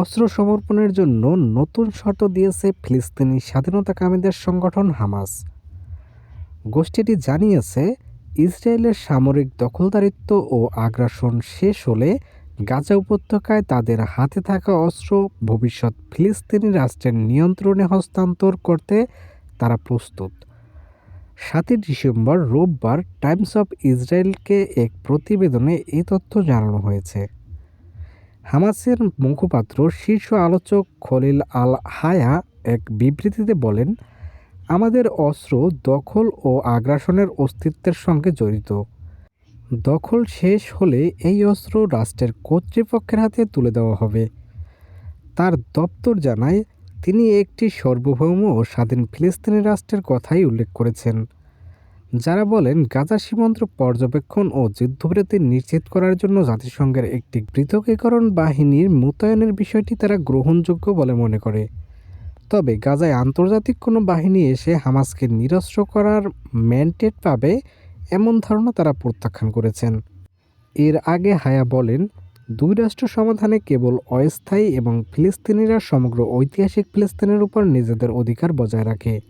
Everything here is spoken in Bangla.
অস্ত্র সমর্পণের জন্য নতুন শর্ত দিয়েছে ফিলিস্তিনি স্বাধীনতাকামীদের সংগঠন হামাস। গোষ্ঠীটি জানিয়েছে, ইসরায়েলের সামরিক দখলদারিত্ব ও আগ্রাসন শেষ হলে গাজা উপত্যকায় তাদের হাতে থাকা অস্ত্র ভবিষ্যৎ ফিলিস্তিনি রাষ্ট্রের নিয়ন্ত্রণে হস্তান্তর করতে তারা প্রস্তুত। সাতই ডিসেম্বর রোববার টাইমস অফ ইসরায়েলকে এক প্রতিবেদনে এই তথ্য জানানো হয়েছে। হামাসের মুখপাত্র শীর্ষ আলোচক খলিল আল হায়া এক বিবৃতিতে বলেন, আমাদের অস্ত্র দখল ও আগ্রাসনের অস্তিত্বের সঙ্গে জড়িত। দখল শেষ হলে এই অস্ত্র রাষ্ট্রের কর্তৃপক্ষের হাতে তুলে দেওয়া হবে। তার দপ্তর জানায়, তিনি একটি সার্বভৌম ও স্বাধীন ফিলিস্তিনি রাষ্ট্রের কথাই উল্লেখ করেছেন। যারা বলেন গাজা সীমান্ত পর্যবেক্ষণ ও যুদ্ধবিরতি নিশ্চিত করার জন্য জাতিসংঘের একটি পৃথকীকরণ বাহিনীর মোতায়েনের বিষয়টি তারা গ্রহণযোগ্য বলে মনে করে। তবে গাজায় আন্তর্জাতিক কোনো বাহিনী এসে হামাসকে নিরস্ত্র করার ম্যান্ডেট পাবে এমন ধারণা তারা প্রত্যাখ্যান করেছেন। এর আগে হায়া বলেন, দুই রাষ্ট্র সমাধানে কেবল অস্থায়ী এবং ফিলিস্তিনিরা সমগ্র ঐতিহাসিক ফিলিস্তিনের উপর নিজেদের অধিকার বজায় রাখে।